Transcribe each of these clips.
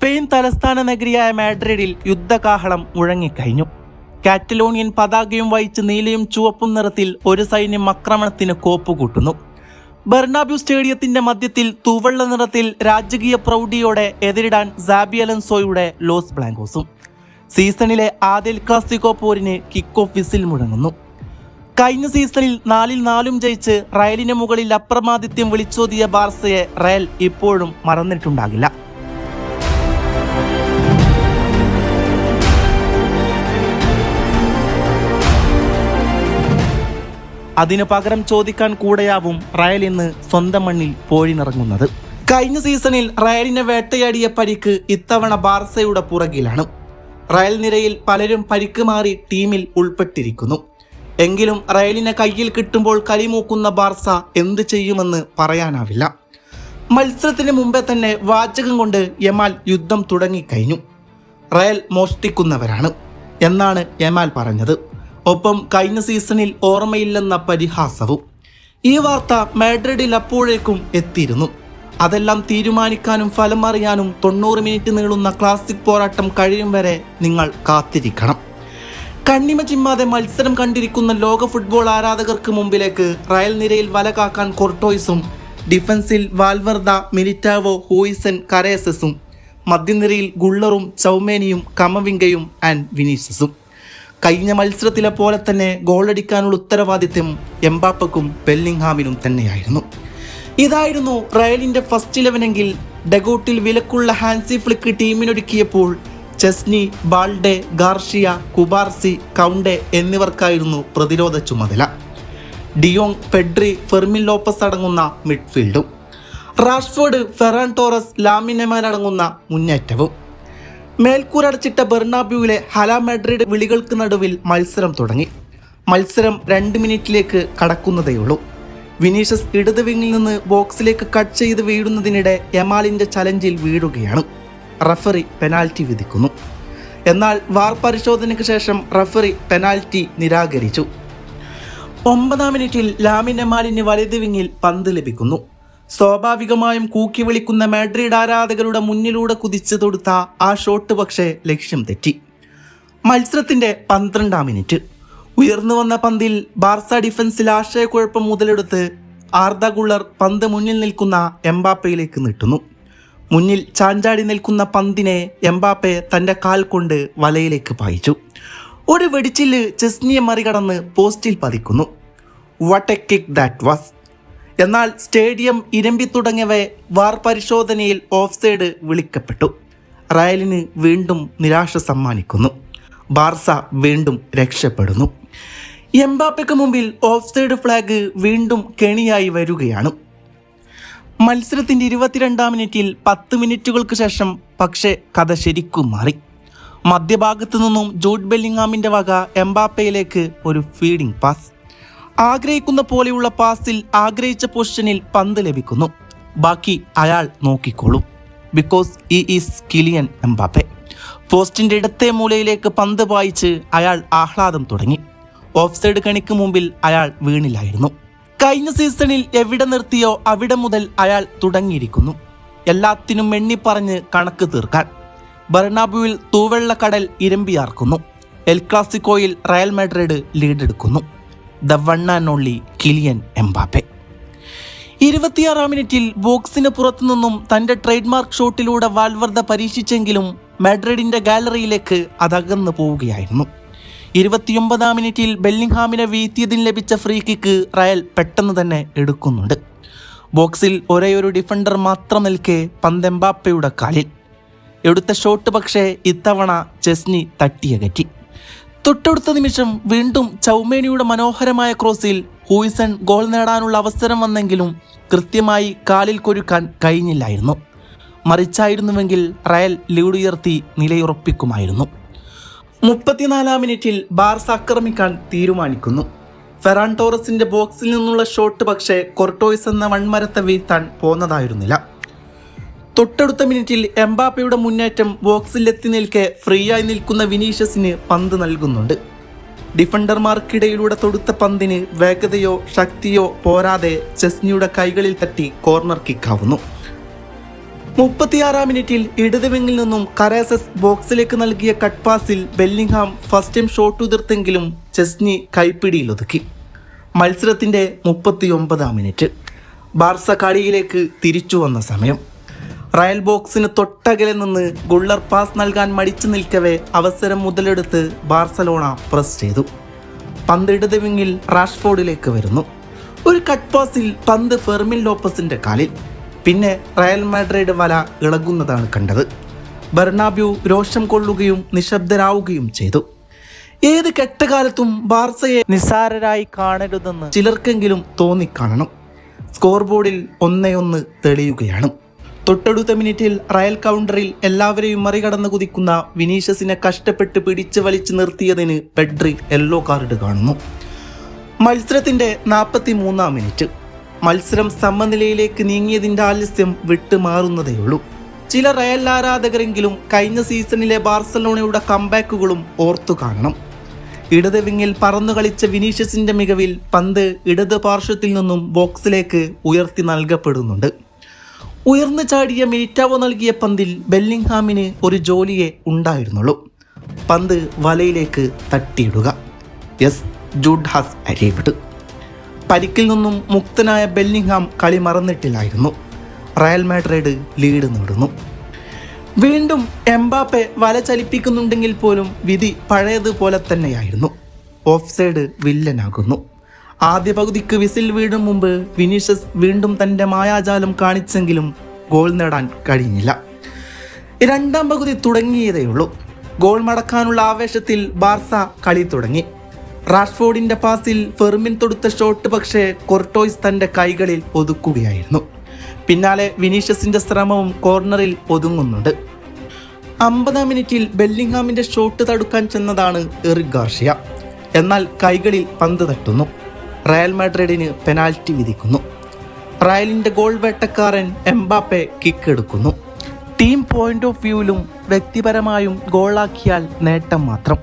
Spain തലസ്ഥാന നഗരിയായ മാഡ്രിഡിൽ യുദ്ധകാഹളം മുഴങ്ങിക്കഴിഞ്ഞു. Catalonian പതാകയും വഹിച്ച് നീലയും ചുവപ്പും നിറത്തിൽ ഒരു സൈന്യം ആക്രമണത്തിന് കോപ്പുകൂട്ടുന്നു. ബെർണാബ്യു സ്റ്റേഡിയത്തിന്റെ മധ്യത്തിൽ തൂവെള്ള നിറത്തിൽ രാജകീയ പ്രൗഢിയോടെ എതിരിടാൻ സാബി അലൻസോയുടെ ലോസ് ബ്ലാങ്കോസും. സീസണിലെ ആദ്യ ക്ലാസിക്കോ പോരിന് കിക്ക് ഓഫ് വിസിൽ മുഴങ്ങുന്നു. കഴിഞ്ഞ സീസണിൽ നാലിൽ നാലും ജയിച്ച് റയലിന് മുകളിൽ അപ്രമാദിത്യം വിളിച്ചോതിയ ബാർസയെ റയൽ ഇപ്പോഴും മറന്നിട്ടുണ്ടാകില്ല. അതിനു പകരം ചോദിക്കാൻ കൂടെയാവും റയൽ ഇന്ന് സ്വന്തം മണ്ണിൽ പോഴിനിറങ്ങുന്നത് കഴിഞ്ഞ സീസണിൽ റയലിനെ വേട്ടയാടിയ പരിക്ക് ഇത്തവണ ബാർസയുടെ പുറകിലാണ്. റയൽ നിരയിൽ പലരും പരിക്ക് മാറി ടീമിൽ ഉൾപ്പെട്ടിരിക്കുന്നു. എങ്കിലും റയലിനെ കയ്യിൽ കിട്ടുമ്പോൾ കരിമൂക്കുന്ന ബാർസ എന്ത് ചെയ്യുമെന്ന് പറയാനാവില്ല. മത്സരത്തിന് മുമ്പേ തന്നെ വാചകം കൊണ്ട് യമാൽ യുദ്ധം തുടങ്ങിക്കഴിഞ്ഞു. റയൽ മോഷ്ടിക്കുന്നവരാണ് എന്നാണ് യമാൽ പറഞ്ഞത്. ഒപ്പം കഴിഞ്ഞ സീസണിൽ ഓർമ്മയില്ലെന്ന പരിഹാസവും. ഈ വാർത്ത മാഡ്രിഡിൽ അപ്പോഴേക്കും എത്തിയിരുന്നു. അതെല്ലാം തീരുമാനിക്കാനും ഫലം അറിയാനും തൊണ്ണൂറ് മിനിറ്റ് നീളുന്ന ക്ലാസിക് പോരാട്ടം കഴിയും വരെ നിങ്ങൾ കാത്തിരിക്കണം. കണ്ണിമ ചിമ്മാതെ മത്സരം കണ്ടിരിക്കുന്ന ലോക ഫുട്ബോൾ ആരാധകർക്ക് മുമ്പിലേക്ക് റയൽ നിരയിൽ വല കാക്കാൻ കൊർട്ടോയ്സും ഡിഫൻസിൽ വാൽവർദ മിലിറ്റാവോ ഹൂയിസൻ കരേസസും മധ്യനിരയിൽ ഗുള്ളറും ചൗമേനിയും കമവിംഗയും ആൻഡ് വിനീഷ്യസും. കഴിഞ്ഞ മത്സരത്തിലെ പോലെ തന്നെ ഗോളടിക്കാനുള്ള ഉത്തരവാദിത്യം എംബാപ്പക്കും ബെല്ലിംഗ്ഹാമിനും തന്നെയായിരുന്നു. ഇതായിരുന്നു റയലിന്റെ ഫസ്റ്റ് ഇലവനെങ്കിൽ ഡെഗോട്ടിൽ വിലക്കുള്ള Hansi Flick ടീമിനൊരുക്കിയപ്പോൾ Szczesny Balde Garcia Cubarsi Kounde എന്നിവർക്കായിരുന്നു പ്രതിരോധ ചുമതല. De Jong Pedri Fermin Lopez അടങ്ങുന്ന മിഡ്ഫീൽഡും. റാഷ്ഫോർഡ് ഫെറാൻ ടോറസ് ലാമിനെമാൻ അടങ്ങുന്ന മുന്നേറ്റവും. മേൽക്കൂരടച്ചിട്ട ബെർണാബ്യൂവിലെ ഹല മാഡ്രിഡ് വിളികൾക്ക് നടുവിൽ മത്സരം തുടങ്ങി. മത്സരം രണ്ട് മിനിറ്റിലേക്ക് കടക്കുന്നതേയുള്ളൂ. വിനീഷ്യസ് ഇടത് വിങ്ങിൽ നിന്ന് ബോക്സിലേക്ക് കട്ട് ചെയ്ത് വീഴുന്നതിനിടെ യമാലിന്റെ ചലഞ്ചിൽ വീഴുകയാണ്. റഫറി പെനാൽറ്റി വിധിക്കുന്നു. എന്നാൽ വാർ പരിശോധനയ്ക്ക് ശേഷം റഫറി പെനാൽറ്റി നിരാകരിച്ചു. ഒമ്പതാം മിനിറ്റിൽ ലാമിൻ എമാലിന് വലത് വിങ്ങിൽ പന്ത് ലഭിക്കുന്നു. സ്വാഭാവികമായും കൂക്കി വിളിക്കുന്ന മാഡ്രിഡ് ആരാധകരുടെ മുന്നിലൂടെ കുതിച്ചു തൊടുത്ത ആ ഷോട്ട് പക്ഷേ ലക്ഷ്യം തെറ്റി. മത്സരത്തിന്റെ പന്ത്രണ്ടാം മിനിറ്റ്. ഉയർന്നു വന്ന പന്തിൽ ബാർസ ഡിഫൻസിൽ ആശയക്കുഴപ്പം മുതലെടുത്ത് ആർദ ഗുള്ളർ പന്ത് മുന്നിൽ നിൽക്കുന്ന എംബാപ്പയിലേക്ക് നീട്ടുന്നു. മുന്നിൽ ചാഞ്ചാടി നിൽക്കുന്ന പന്തിനെ എംബാപ്പെ തന്റെ കാൽ കൊണ്ട് വലയിലേക്ക് പായിച്ചു. ഒരു വെടിച്ചിൽ ചെസ്നിയെ മറികടന്ന് പോസ്റ്റിൽ പതിക്കുന്നു. What a kick that was എന്നാൽ സ്റ്റേഡിയം ഇരമ്പി തുടങ്ങിയവ വാർ പരിശോധനയിൽ ഓഫ് സൈഡ് വിളിക്കപ്പെട്ടു. റയലിന് വീണ്ടും നിരാശ സമ്മാനിക്കുന്നു. ബാർസ വീണ്ടും രക്ഷപ്പെടുന്നു. എംബാപ്പയ്ക്ക് മുമ്പിൽ ഓഫ് സൈഡ് ഫ്ലാഗ് വീണ്ടും കെണിയായി വരികയാണ്. മത്സരത്തിന്റെ ഇരുപത്തിരണ്ടാം മിനിറ്റിൽ പത്ത് മിനിറ്റുകൾക്ക് ശേഷം പക്ഷേ കഥ ശരിക്കും മാറി. മധ്യഭാഗത്തു നിന്നും ജൂഡ് ബെല്ലിങ്ങാമിന്റെ വക എംബാപ്പയിലേക്ക് ഒരു ഫീഡിംഗ് പാസ്. ആഗ്രഹിക്കുന്ന പോലെയുള്ള പാസിൽ ആഗ്രഹിച്ച പൊസിഷനിൽ പന്ത് ലഭിക്കുന്നു. ബാക്കി അയാൾ നോക്കിക്കോളും. ബിക്കോസ് ഈ ഈസ് കിലിയൻ എംബാപ്പെ പോസ്റ്റിന്റെ ഇടത്തെ മൂലയിലേക്ക് പന്ത് പായിച്ച് അയാൾ ആഹ്ലാദം തുടങ്ങി. ഓഫ് സൈഡ് കണിക്ക് മുമ്പിൽ അയാൾ വീണില്ലായിരുന്നു. കഴിഞ്ഞ സീസണിൽ എവിടെ നിർത്തിയോ അവിടെ മുതൽ അയാൾ തുടങ്ങിയിരിക്കുന്നു. എല്ലാത്തിനും എണ്ണി എണ്ണിപ്പറഞ്ഞ് കണക്ക് തീർക്കാൻ. ബർണാബുവിൽ തൂവെള്ള കടൽ ഇരമ്പിയാർക്കുന്നു എൽ ക്ലാസിക്കോയിൽ Real Madrid ലീഡെടുക്കുന്നു the one and only Kylian Mbappe. ഇരുപത്തിയാറാം മിനിറ്റിൽ ബോക്സിന് പുറത്തുനിന്നും തന്റെ ട്രേഡ്മാർക്ക് ഷോട്ടിലൂടെ വാൽവർദ്ധ പരീക്ഷിച്ചെങ്കിലും മാഡ്രിഡിന്റെ ഗാലറിയിലേക്ക് അതകന്നു പോവുകയായിരുന്നു. ഇരുപത്തിയൊമ്പതാം മിനിറ്റിൽ ബെല്ലിംഗ്ഹാമിനെ വീഴ്ത്തിയതിന് ലഭിച്ച ഫ്രീ കിക്ക് റയൽ പെട്ടെന്ന് തന്നെ എടുക്കുന്നുണ്ട്. ബോക്സിൽ ഒരേയൊരു ഡിഫൻഡർ മാത്രം നിൽക്കെ പന്തെമ്പാപ്പയുടെ കാലിൽ. എടുത്ത ഷോട്ട് പക്ഷേ ഇത്തവണ ചെസ്നി തട്ടിയകറ്റി. തൊട്ടടുത്ത നിമിഷം വീണ്ടും ചൗമേനിയുടെ മനോഹരമായ ക്രോസിൽ ഹൂയിസൺ ഗോൾ നേടാനുള്ള അവസരം വന്നെങ്കിലും കൃത്യമായി കാലിൽ കൊരുക്കാൻ കഴിഞ്ഞില്ലായിരുന്നു. മറിച്ചായിരുന്നുവെങ്കിൽ റയൽ ലീഡുയർത്തി നിലയുറപ്പിക്കുമായിരുന്നു. മുപ്പത്തിനാലാം മിനിറ്റിൽ ബാർസ് ആക്രമിക്കാൻ തീരുമാനിക്കുന്നു. ഫെറാൻ ടോറസിന്റെ ബോക്സിൽ നിന്നുള്ള ഷോട്ട് പക്ഷേ കൊർട്ടോയ്സ് എന്ന വൺമരത്തെ വീഴ്ത്താൻ പോന്നതായിരുന്നില്ല. തൊട്ടടുത്ത മിനിറ്റിൽ എംബാപ്പയുടെ മുന്നേറ്റം ബോക്സിലെത്തി നിൽക്കെ ഫ്രീ ആയി നിൽക്കുന്ന വിനീഷ്യസിന് പന്ത് നൽകുന്നുണ്ട്. ഡിഫൻഡർമാർക്കിടയിലൂടെ തൊടുത്ത പന്തിന് വേഗതയോ ശക്തിയോ പോരാതെ ചെസ്നിയുടെ കൈകളിൽ തട്ടി കോർണർ കിക്കാവുന്നു. മുപ്പത്തിയാറാം മിനിറ്റിൽ ഇടത് വിങ്ങിൽ നിന്നും കരാസസ് ബോക്സിലേക്ക് നൽകിയ കട്ട് പാസിൽ ബെല്ലിംഗ്ഹാം ഫസ്റ്റ് ടൈം ഷോട്ട് ഉതിർത്തെങ്കിലും ചെസ്നി കൈപ്പിടിയിൽ ഒതുക്കി. മത്സരത്തിന്റെ മുപ്പത്തിയൊമ്പതാം മിനിറ്റ്. ബാർസ കളിയിലേക്ക് തിരിച്ചു വന്ന സമയം. റയൽ ബോക്സിന് തൊട്ടകലെ നിന്ന് ഗുള്ളർ പാസ് നൽകാൻ മടിച്ചു നിൽക്കവേ അവസരം മുതലെടുത്ത് ബാർസലോണ പ്രസ് ചെയ്തു. പന്ത് ഇടത് വിങ്ങിൽ റാഷ്ഫോർഡിലേക്ക് വരുന്നു. ഒരു കട്ട് പാസിൽ പന്ത് ഫെർമിൻ ലോപ്പസിന്റെ കാലിൽ. പിന്നെ റയൽ മാഡ്രിഡ് വല ഇളകുന്നതാണ് കണ്ടത്. ബെർണാബ്യു രോഷം കൊള്ളുകയും നിശബ്ദരാവുകയും ചെയ്തു. ഏത് കെട്ടകാലത്തും ബാർസയെ നിസ്സാരരായി കാണരുതെന്ന് ചിലർക്കെങ്കിലും തോന്നിക്കാണണം. സ്കോർ ബോർഡിൽ ഒന്നേ ഒന്ന് തെളിയുകയാണ്. തൊട്ടടുത്ത മിനിറ്റിൽ റയൽ കൗണ്ടറിൽ എല്ലാവരെയും മറികടന്ന് കുതിക്കുന്ന വിനീഷ്യസിനെ കഷ്ടപ്പെട്ട് പിടിച്ചു വലിച്ചു നിർത്തിയതിന് പെഡ്രി യെല്ലോ കാർഡ് കാണുന്നു. മത്സരത്തിന്റെ നാൽപ്പത്തി മൂന്നാം മിനിറ്റ്. മത്സരം സമനിലയിലേക്ക് നീങ്ങിയതിന്റെ ആലസ്യം വിട്ടുമാറുന്നതേയുള്ളൂ ചില റയൽ ആരാധകരെങ്കിലും കഴിഞ്ഞ സീസണിലെ ബാർസലോണയുടെ കംബാക്കുകളും ഓർത്തു കാണണം. ഇടത് വിങ്ങിൽ പറന്നു കളിച്ച വിനീഷ്യസിന്റെ മികവിൽ പന്ത് ഇടത് പാർശ്വത്തിൽ നിന്നും ബോക്സിലേക്ക് ഉയർത്തി നൽകപ്പെടുന്നുണ്ട്. ഉയർന്നു ചാടിയ മിനിറ്റാവോ നൽകിയ പന്തിൽ ബെല്ലിംഗ്ഹാമിന് ഒരു ജോലിയെ ഉണ്ടായിരുന്നുള്ളൂ. പന്ത് വലയിലേക്ക് തട്ടിയിടുക. Yes Jude has arrived. പരിക്കിൽ നിന്നും മുക്തനായ ബെല്ലിംഗ്ഹാം കളി മറന്നിട്ടില്ലായിരുന്നു. റയൽ മാഡ്രിഡ് ലീഡ് നേടുന്നു. വീണ്ടും എംബാപ്പെ വല ചലിപ്പിക്കുന്നുണ്ടെങ്കിൽ പോലും വിധി പഴയതുപോലെ തന്നെയായിരുന്നു. ഓഫ് സൈഡ് വില്ലനാകുന്നു. ആദ്യ പകുതിക്ക് വിസിൽ വീഴും മുമ്പ് വിനീഷ്യസ് വീണ്ടും തന്റെ മായാജാലം കാണിച്ചെങ്കിലും ഗോൾ നേടാൻ കഴിഞ്ഞില്ല. രണ്ടാം പകുതി തുടങ്ങിയതേയുള്ളൂ ഗോൾ മടക്കാനുള്ള ആവേശത്തിൽ ബാർസ കളി തുടങ്ങി. റാഷ്ഫോർഡിന്റെ പാസിൽ ഫെർമിൻ തൊടുത്ത ഷോട്ട് പക്ഷേ കൊർട്ടോയ്സ് തന്റെ കൈകളിൽ ഒതുക്കുകയായിരുന്നു. പിന്നാലെ വിനീഷ്യസിന്റെ ശ്രമവും കോർണറിൽ ഒതുങ്ങുന്നുണ്ട്. അമ്പതാം മിനിറ്റിൽ ബെല്ലിംഗ്ഹാമിന്റെ ഷോട്ട് തടുക്കാൻ ചെന്നതാണ് എറിക് ഗാർഷ്യ. എന്നാൽ കൈകളിൽ പന്ത് തട്ടുന്നു. റയൽ മാഡ്രിഡിന് പെനാൽറ്റി വിധിക്കുന്നു. റയലിന്റെ ഗോൾ വേട്ടക്കാരൻ എംബാപ്പെ കിക്ക് എടുക്കുന്നു ടീം പോയിന്റ് ഓഫ് വ്യൂവിലും വ്യക്തിപരമായും ഗോളാക്കിയാൽ നേട്ടം മാത്രം.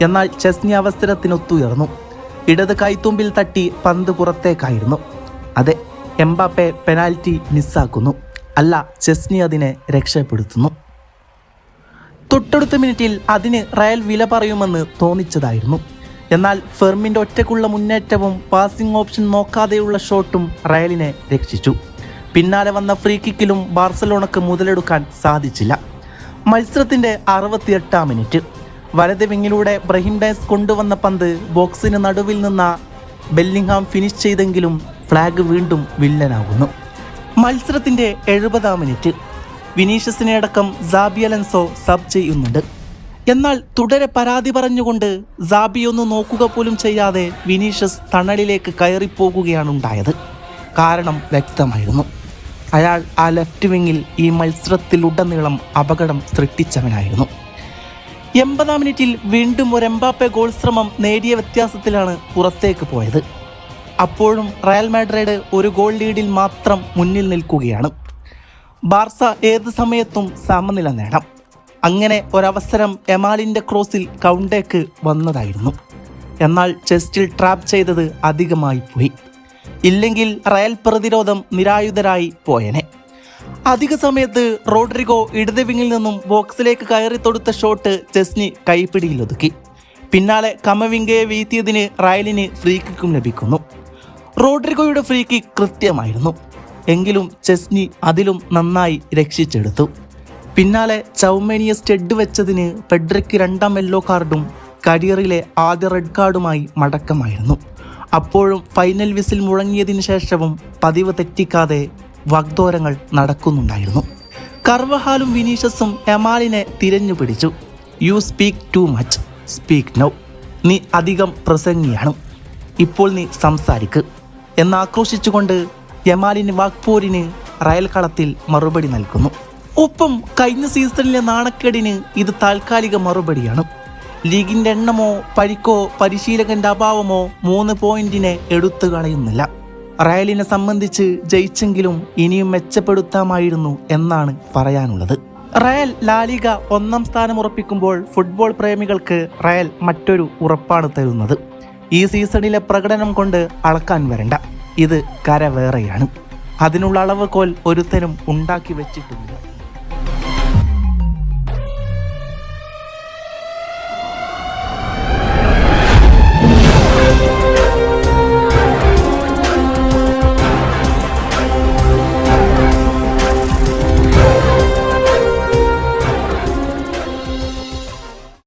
എന്നാൽ ചെസ്നി അവസരത്തിനൊത്തുയർന്നു. ഇടത് കൈത്തുമ്പിൽ തട്ടി പന്ത് പുറത്തേക്കായിരുന്നു. അതെ എംബാപ്പെ പെനാൽറ്റി മിസ്സാക്കുന്നു. അല്ല ചെസ്നി അതിനെ രക്ഷപ്പെടുത്തുന്നു. തൊട്ടടുത്ത മിനിറ്റിൽ അതിന് റയൽ വില പറയുമെന്ന് തോന്നിച്ചതായിരുന്നു. എന്നാൽ ഫെർമിന്റെ ഒറ്റക്കുള്ള മുന്നേറ്റവും പാസിംഗ് ഓപ്ഷൻ നോക്കാതെയുള്ള ഷോട്ടും റയലിനെ രക്ഷിച്ചു. പിന്നാലെ വന്ന ഫ്രീ കിക്കിലും ബാർസലോണക്ക് മുതലെടുക്കാൻ സാധിച്ചില്ല. മത്സരത്തിന്റെ അറുപത്തിയെട്ടാം മിനിറ്റ് വലത് വിങ്ങിലൂടെ ബ്രഹിം ഡയസ് കൊണ്ടുവന്ന പന്ത് ബോക്സിന് നടുവിൽ നിന്ന ബെല്ലിംഗ്ഹാം ഫിനിഷ് ചെയ്തെങ്കിലും ഫ്ലാഗ് വീണ്ടും വില്ലനാകുന്നു. മത്സരത്തിന്റെ എഴുപതാം മിനിറ്റ് വിനീഷ്യസിനെ അടക്കം സാബിയലൻസോ സബ് ചെയ്യുന്നുണ്ട്. എന്നാൽ തുടരെ പരാതി പറഞ്ഞുകൊണ്ട് സാബിയൊന്ന് നോക്കുക പോലും ചെയ്യാതെ വിനീഷ്യസ് തണലിലേക്ക് കയറിപ്പോകുകയാണ് ഉണ്ടായത്. കാരണം വ്യക്തമായിരുന്നു. അയാൾ ആ ലെഫ്റ്റ് വിങ്ങിൽ ഈ മത്സരത്തിലുടനീളം അപകടം സൃഷ്ടിച്ചവനായിരുന്നു. എൺപതാം മിനിറ്റിൽ വീണ്ടും ഒരു എംബാപ്പെ ഗോൾ ശ്രമം നേടിയ വ്യത്യാസത്തിലാണ് പുറത്തേക്ക് പോയത്. അപ്പോഴും റയൽ മാഡ്രിഡ് ഒരു ഗോൾ ലീഡിൽ മാത്രം മുന്നിൽ നിൽക്കുകയാണ്. ബാർസ ഏത് സമയത്തും സമനില നേടാം. അങ്ങനെ ഒരവസരം എമാലിന്റെ ക്രോസിൽ കൗണ്ടേക്ക് വന്നതായിരുന്നു. എന്നാൽ ചെസ്റ്റിൽ ട്രാപ്പ് ചെയ്തത് അധികമായി പോയി. ഇല്ലെങ്കിൽ റയൽ പ്രതിരോധം നിരായുധരായി പോയനെ. അധിക സമയത്ത് റോഡ്രിഗോ ഇടത് വിങ്ങിൽ നിന്നും ബോക്സിലേക്ക് കയറി തൊടുത്ത ഷോട്ട് ചെസ്നി കൈപ്പിടിയിലൊതുക്കി പിന്നാലെ കമവിങ്കയെ വീഴ്ത്തിയതിന് റയലിന് ഫ്രീ കിക്കും ലഭിക്കുന്നു. റോഡ്രിഗോയുടെ ഫ്രീ കിക്ക് കൃത്യമായിരുന്നു. എങ്കിലും ചെസ്നി അതിലും നന്നായി രക്ഷിച്ചെടുത്തു. പിന്നാലെ ചൗമേനിയ സ്റ്റെഡ് വെച്ചതിന് പെഡ്രിക്ക് രണ്ടാം യെല്ലോ കാർഡും കരിയറിലെ ആദ്യ റെഡ് കാർഡുമായി മടക്കമായിരുന്നു. അപ്പോഴും ഫൈനൽ വിസിൽ മുഴങ്ങിയതിനു ശേഷവും പതിവ് തെറ്റിക്കാതെ വാഗ്ദോരങ്ങൾ നടക്കുന്നുണ്ടായിരുന്നു. കർവഹാലും വിനീഷസും എമാലിനെ തിരഞ്ഞു പിടിച്ചു. You speak too much speak now നീ അധികം പ്രസംഗിയാണ്. ഇപ്പോൾ നീ സംസാരിക്ക്. എന്നാക്രോശിച്ചുകൊണ്ട് യമാലിന് വാഗ്പോരിന് റയൽ കളത്തിൽ മറുപടി നൽകുന്നു. ഒപ്പം കഴിഞ്ഞ സീസണിലെ നാണക്കേടിന് ഇത് താൽക്കാലിക മറുപടിയാണ്. ലീഗിന്റെ എണ്ണമോ പരിക്കോ പരിശീലകന്റെ അഭാവമോ മൂന്ന് പോയിന്റിനെ എടുത്തു കളയുന്നില്ല. റയലിനെ സംബന്ധിച്ച് ജയിച്ചെങ്കിലും ഇനിയും മെച്ചപ്പെടുത്താമായിരുന്നു എന്നാണ് പറയാനുള്ളത്. റയൽ ലാലിക ഒന്നാം സ്ഥാനം ഉറപ്പിക്കുമ്പോൾ ഫുട്ബോൾ പ്രേമികൾക്ക് റയൽ മറ്റൊരു ഉറപ്പാണ് തരുന്നത്. ഈ സീസണിലെ പ്രകടനം കൊണ്ട് അളക്കാൻ വരണ്ട. ഇത് കരവേറെയാണ് അതിനുള്ള അളവുകോൽ ഒരുത്തരും ഉണ്ടാക്കി വെച്ചിട്ടുണ്ട്